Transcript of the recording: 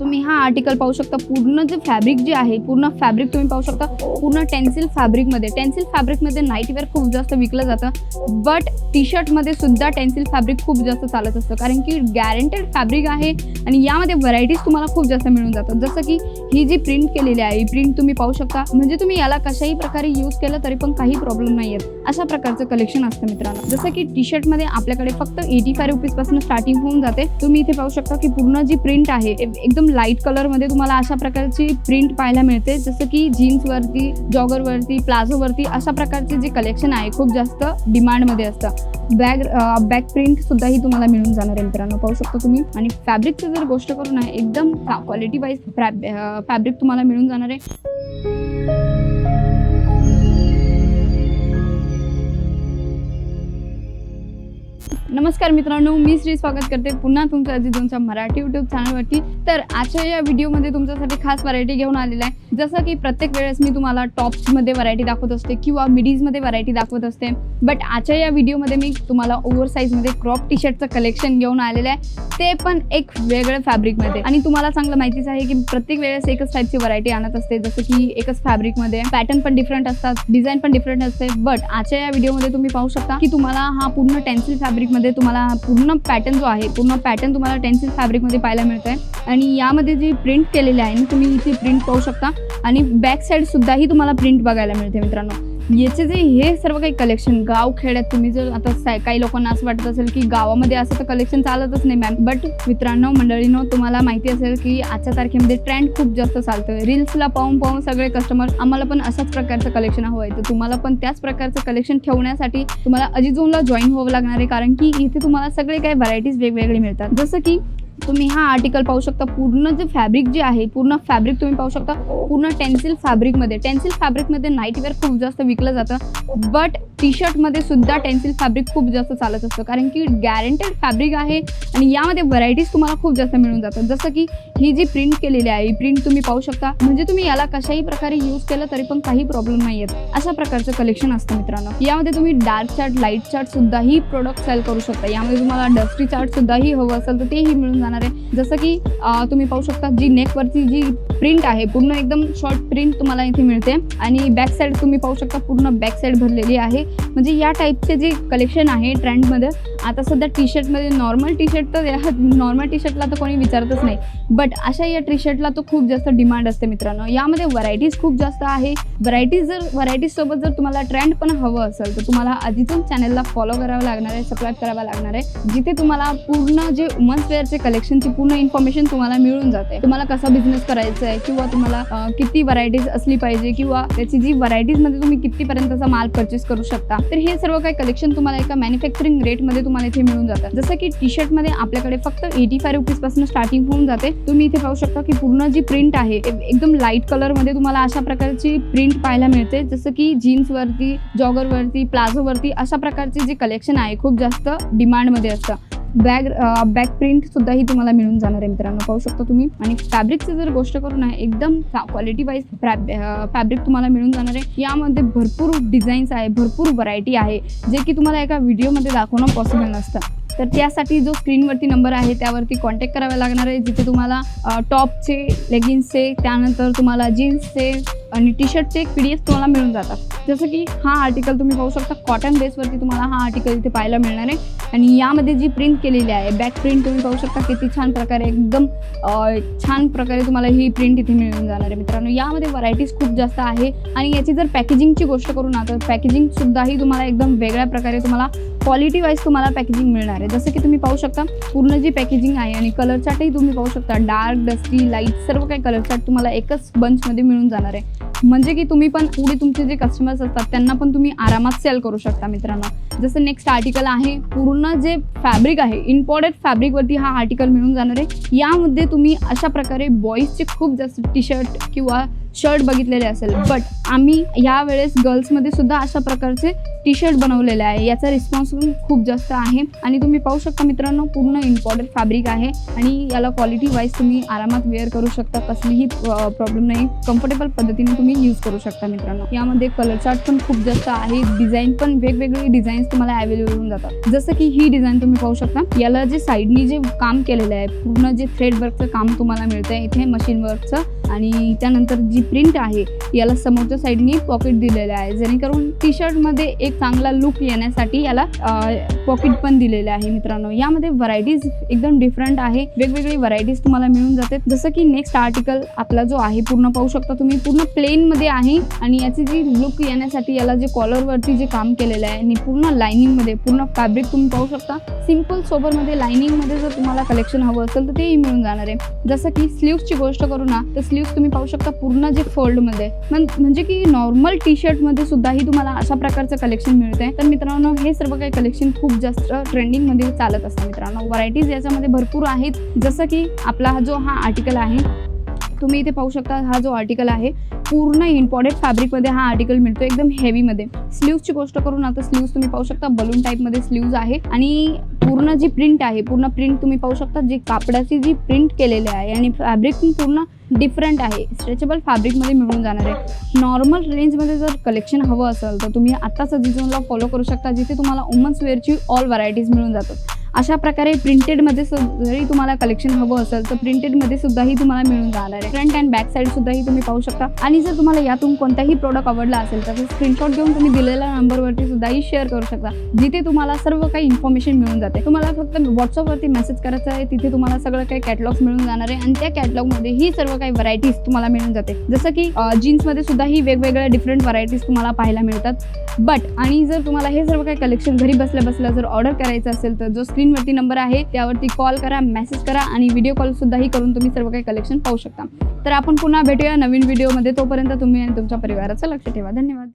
तुम्ही हा आर्टिकल पाहू शकता. पूर्ण जे फॅब्रिक जे आहे पूर्ण फॅब्रिक तुम्ही पाहू शकता. पूर्ण टेन्सिल फॅब्रिकमध्ये टेन्सिल फॅब्रिकमध्ये नाईटवेअर खूप जास्त विकलं जातं. बट टी शर्टमध्ये सुद्धा टेन्सिल फॅब्रिक खूप जास्त चालत असतं. कारण की गॅरंटेड फॅब्रिक आहे आणि यामध्ये व्हरायटीज तुम्हाला खूप जास्त मिळून जातात. जसं की ही जी प्रिंट केलेली आहे प्रिंट तुम्ही पाहू शकता. म्हणजे तुम्ही याला कशाही प्रकारे यूज केलं तरी पण काही प्रॉब्लेम नाही आहेत अशा प्रकारचं कलेक्शन असतं मित्रांनो. जसं की टी शर्टमध्ये आपल्याकडे फक्त एटी फाय रुपीजपासून स्टार्टिंग होऊन जाते. तुम्ही इथे पाहू शकता की पूर्ण जी प्रिंट आहे एकदम एकदम लाइट कलरमध्ये तुम्हाला अशा प्रकारची प्रिंट पाहायला मिळते. जसं की जीन्सवरती जॉगरवरती प्लाझोवरती अशा प्रकारचे जे कलेक्शन आहे खूप जास्त डिमांडमध्ये असतं. बॅग बॅक प्रिंट सुद्धाही तुम्हाला मिळून जाणार आहे मित्रांनो. पाहू शकता तुम्ही. आणि फॅब्रिकची जर गोष्ट करू ना एकदम क्वालिटी वाईज फॅब्रिक तुम्हाला मिळून जाणार आहे. नमस्कार मित्रांनो मी श्री स्वागत करते पुन्हा तुमचं अजित मराठी युट्यूब चॅनलवरती तर आजच्या या व्हिडिओमध्ये तुमच्यासाठी खास व्हरायटी घेऊन आलेला आहे. जसं की प्रत्येक वेळेस मी तुम्हाला टॉप्समध्ये व्हरायटी दाखवत असते किंवा मिडीजमध्ये व्हरायटी दाखवत असते. बट आजच्या या व्हिडिओमध्ये मी तुम्हाला ओव्हर साईजमध्ये क्रॉप टी शर्टचं कलेक्शन घेऊन आलेलं आहे. ते पण एक वेगळं फॅब्रिकमध्ये आणि तुम्हाला चांगलं माहितीच आहे की प्रत्येक वेळेस एकच टाईपची व्हरायटी आणत असते. जसं की एकच फॅब्रिकमध्ये पॅटर्न पण डिफरंट असतात डिझाईन पण डिफरंट असते. बट आजच्या या व्हिडिओमध्ये तुम्ही पाहू शकता की तुम्हाला हा पूर्ण टेन्सिल फॅब्रिकमध्ये तुम्हाला पूर्ण पॅटर्न जो आहे पूर्ण पॅटर्न तुम्हाला टेन्सिल फॅब्रिकमध्ये पाहायला मिळत आहे आणि यामध्ये जी प्रिंट केलेली आहे तुम्ही इथे प्रिंट पाहू शकता. आणि बॅक साईडसुद्धाही तुम्हाला प्रिंट बघायला मिळते मित्रांनो. याचे जे हे सर्व काही कलेक्शन गाव खेड्यात तुम्ही जर आता काही लोकांना असं वाटत असेल की गावामध्ये असं तर कलेक्शन चालतच नाही मॅम बट मित्रांनो मंडळीनो तुम्हाला माहिती असेल की आजच्या तारखेमध्ये ट्रेंड खूप जास्त चालतोय. रील्सला पाहून पाहून सगळे कस्टमर आम्हाला पण अशाच प्रकारचं कलेक्शन हवं आहे. तर तुम्हाला पण त्याच प्रकारचं कलेक्शन ठेवण्यासाठी तुम्हाला अजिझोनला जॉईन व्हावं लागणार आहे. कारण की इथे तुम्हाला सगळे काही व्हरायटीज वेगवेगळे मिळतात. जसं की तुम्ही हा आर्टिकल पाहू शकता. पूर्ण जे फॅब्रिक जे आहे पूर्ण फॅब्रिक तुम्ही पाहू शकता. पूर्ण टेन्सिल फॅब्रिकमध्ये टेन्सिल फॅब्रिकमध्ये नाईटवेअर खूप जास्त विकलं जातं. बट टी शर्टमध्ये सुद्धा टेन्सिल फॅब्रिक खूप जास्त चालत असतं. कारण की गॅरंटेड फॅब्रिक आहे आणि यामध्ये व्हरायटीज तुम्हाला खूप जास्त मिळून जातात. जसं की ही जी प्रिंट केलेली आहे प्रिंट तुम्ही पाहू शकता. म्हणजे तुम्ही याला कशाही प्रकारे यूज केलं तरी पण काही प्रॉब्लेम नाही आहेत अशा प्रकारचं कलेक्शन असतं मित्रांनो. यामध्ये तुम्ही डार्क चार्ट लाइट चार्ट सुद्धाही प्रोडक्ट सेल करू शकता. यामध्ये तुम्हाला डस्टी चार्ट सुद्धाही हवं असेल तर तेही मिळून जाणार आहे. जसं की तुम्ही पाहू शकता जी नेकवरती जी प्रिंट आहे पूर्ण एकदम शॉर्ट प्रिंट तुम्हाला इथे मिळते. आणि बॅक साईड तुम्ही पाहू शकता पूर्ण बॅक साईड भरलेली आहे. म्हणजे या टाईपचे जे कलेक्शन आहे ट्रेंडमध्ये आता सध्या टी शर्टमध्ये नॉर्मल टी शर्ट तर नॉर्मल टी शर्टला तर कोणी विचारतच नाही. बट अशा या टी शर्टला तो खूप जास्त डिमांड असते मित्रांनो. यामध्ये व्हरायटीज खूप जास्त आहे. व्हरायटीज जर व्हरायटीज सोबत जर तुम्हाला ट्रेंड पण हवं असेल तर तुम्हाला आधीच चॅनलला फॉलो करावं लागणार आहे सबस्क्राईब करावं लागणार आहे जिथे तुम्हाला पूर्ण जे वुमन्स वेअरचे कलेक्शनची पूर्ण इन्फॉर्मेशन तुम्हाला मिळून जाते. तुम्हाला कसा बिझनेस करायचा आहे किंवा तुम्हाला किती व्हरायटीज असली पाहिजे किंवा त्याची जी व्हरायटीजमध्ये तुम्ही कितीपर्यंतचा माल परचेस करू शकता तर हे सर्व काही कलेक्शन तुम्हाला एका मॅन्युफॅक्चरिंग रेटमध्ये तुम्हाला इथे मिळून जातात. जसं की टी शर्टमध्ये आपल्याकडे फक्त एटी फाय रुपीजपासून स्टार्टिंग होऊन जाते. तुम्ही इथे पाहू शकता की पूर्ण जी प्रिंट आहे एकदम लाइट कलरमध्ये तुम्हाला अशा प्रकारची प्रिंट पाहायला मिळते. जसं की जीन्सवरती जॉगरवरती प्लाझोवरती अशा प्रकारचे जे कलेक्शन आहे खूप जास्त डिमांडमध्ये असतं. बॅग बॅक प्रिंट सुद्धाही तुम्हाला मिळून जाणार आहे मित्रांनो. पाहू शकता तुम्ही. आणि फॅब्रिकची जर गोष्ट करू ना एकदम क्वालिटी वाईज फॅब्रिक तुम्हाला मिळून जाणार आहे. यामध्ये भरपूर डिझाईन्स आहे भरपूर व्हरायटी आहे जे की तुम्हाला एका व्हिडिओमध्ये दाखवणं पॉसिबल नसतं. तर त्यासाठी जो स्क्रीनवरती नंबर आहे त्यावरती कॉन्टॅक्ट करावा लागणार आहे जिथे तुम्हाला टॉपचे लेगिन्सचे त्यानंतर तुम्हाला जीन्सचे आणि टी शर्टचे पी डी एफ तुम्हाला मिळून जातात. जसं की हा आर्टिकल तुम्ही पाहू शकता कॉटन बेसवरती तुम्हाला हा आर्टिकल इथे पाहायला मिळणार आहे. आणि यामध्ये जी प्रिंट केलेली आहे बॅक प्रिंट तुम्ही पाहू शकता किती छान प्रकारे एकदम छान प्रकारे तुम्हाला ही प्रिंट इथे मिळून जाणार आहे मित्रांनो. यामध्ये व्हरायटीज खूप जास्त आहे आणि याची जर पॅकेजिंगची गोष्ट करू ना तर पॅकेजिंग सुद्धाही तुम्हाला एकदम वेगळ्या प्रकारे तुम्हाला क्वालिटी वाईज तुम्हाला पॅकेजिंग मिळणार आहे. जसं की तुम्ही पाहू शकता पूर्ण जी पॅकेजिंग आहे आणि कलर चार्टही तुम्ही पाहू शकता. डार्क डस्टी लाइट सर्व काही कलर चार्ट तुम्हाला एकच बंचमध्ये मिळून जाणार आहे. म्हणजे की तुम्ही पण पुढे तुमचे जे कस्टमर्स असतात त्यांना पण तुम्ही आरामात सेल करू शकता मित्रांनो. जसं नेक्स्ट आर्टिकल आहे पूर्ण जे फॅब्रिक आहे इम्पॉर्टेड फॅब्रिकवरती हा आर्टिकल मिळून जाणार आहे. यामध्ये तुम्ही अशा प्रकारे बॉईजचे खूप जास्त टी शर्ट किंवा शर्ट बघितलेले असेल. बट आम्ही ह्या वेळेस गर्ल्समध्ये सुद्धा अशा प्रकारचे टी शर्ट बनवलेलं आहे. याचा रिस्पॉन्स पण खूप जास्त आहे. आणि तुम्ही पाहू शकता मित्रांनो पूर्ण इम्पॉर्टंट फॅब्रिक आहे. आणि याला क्वालिटी वाईज तुम्ही आरामात वेअर करू शकता. कसलीही प्रॉब्लेम नाही. कम्फर्टेबल पद्धतीने तुम्ही यूज करू शकता मित्रांनो. यामध्ये कलर चार्ट पण खूप जास्त आहे. डिझाईन पण वेगवेगळे डिझाईन्स तुम्हाला अवेलेबल होऊन जातात. जसं की ही डिझाईन तुम्ही पाहू शकता. याला जे साईडनी जे काम केलेलं आहे पूर्ण जे थ्रेड वर्कचं काम तुम्हाला मिळतं आहे इथे मशीन वर्कचं आणि त्यानंतर जी प्रिंट आहे याला समोरच्या साईडनी पॉकेट दिलेलं आहे. जेणेकरून टी शर्टमध्ये एक चांगला लुक येण्यासाठी याला पॉकेट पण दिलेलं आहे मित्रांनो. यामध्ये व्हरायटीज एकदम डिफरंट आहे. वेगवेगळी व्हरायटीज तुम्हाला मिळून जाते. जसं की नेक्स्ट आर्टिकल आपला जो आहे पूर्ण पाहू शकता तुम्ही. पूर्ण प्लेनमध्ये आहे आणि याची जी लुक येण्यासाठी याला जे कॉलरवरती जे काम केलेलं आहे आणि पूर्ण लाइनिंगमध्ये पूर्ण फॅब्रिक तुम्ही पाहू शकता. सिंपल सोबरमध्ये लाइनिंगमध्ये जर तुम्हाला कलेक्शन हवं असेल तर तेही मिळून जाणार आहे. जसं की स्लीव्सची गोष्ट करू ना तर स्लीव्स तुम्ही पाहू शकता पूर्ण जे फोल्डमध्ये म्हण- म्हणजे की नॉर्मल टी शर्टमध्ये सुद्धाही तुम्हाला अशा प्रकारचं कलेक्शन मिळत आहे तर मित्रांनो हे सर्व काही कलेक्शन खूप जास्त ट्रेंडिंगमध्ये चालत असतं मित्रांनो. व्हरायटीज याच्यामध्ये भरपूर आहेत. जसं की आपला हा जो हा आर्टिकल आहे तुम्ही इथे पाहू शकता हा जो आर्टिकल आहे पूर्ण इम्पॉर्टेड फॅब्रिकमध्ये हा आर्टिकल मिळतो एकदम हेवीमध्ये स्लीव्सची गोष्ट करून आता स्लीव्ह तुम्ही पाहू शकता बलून टाईपमध्ये स्लीव्ज आहे. आणि पूर्ण जी प्रिंट आहे पूर्ण प्रिंट तुम्ही पाहू शकता जी कापडाची जी प्रिंट केलेली आहे आणि फॅब्रिक पण पूर्ण डिफरंट आहे. स्ट्रेचेबल फॅब्रिकमध्ये मिळून जाणार आहे. नॉर्मल रेंजमध्ये जर कलेक्शन हवं असेल तर तुम्ही आत्ताच झोनला फॉलो करू शकता जिथे तुम्हाला वुमन्स वेअरची ऑल व्हरायटीज मिळून जातात. अशा प्रकारे प्रिंटेडमध्ये सु- जरी तुम्हाला कलेक्शन हवं असेल तर प्रिंटेडमध्ये सुद्धाही तुम्हाला मिळून जाणार आहे. फ्रंट अँड बॅक साईड सुद्धाही तुम्ही पाहू शकता. आणि जर तुम्हाला यातून कोणताही प्रोडक्ट आवडला असेल तर स्क्रीनशॉट घेऊन तुम्ही दिलेल्या नंबरवरती सुद्धाही शेअर करू शकता जिथे तुम्हाला सर्व काही इन्फॉर्मेशन मिळून जाते. तुम्हाला फक्त व्हॉट्सअपवरती मेसेज करायचा आहे तिथे तुम्हाला सगळं काही कॅटलॉग्स मिळून जाणार आहे. आणि त्या कॅटलॉगमध्ये ही सर्व काही व्हरायटीज तुम्हाला मिळून जाते. जसं की जीन्समध्ये सुद्धा ही वेगवेगळ्या डिफरंट व्हरायटीज तुम्हाला पाहायला मिळतात. बट आणि जर तुम्हाला हे सर्व काही कलेक्शन घरी बसल्या बसल्या जर ऑर्डर करायचं असेल तर जो स्क्रीनवरती नंबर आहे त्यावरती कॉल करा मेसेज करा आणि व्हिडिओ कॉल सुद्धाही करून तुम्ही सर्व काही कलेक्शन पाहू शकता. तर आपण पुन्हा भेटूया नवीन व्हिडिओमध्ये तोपर्यंत तुम्ही आणि तुमच्या परिवाराचं लक्ष ठेवा. धन्यवाद.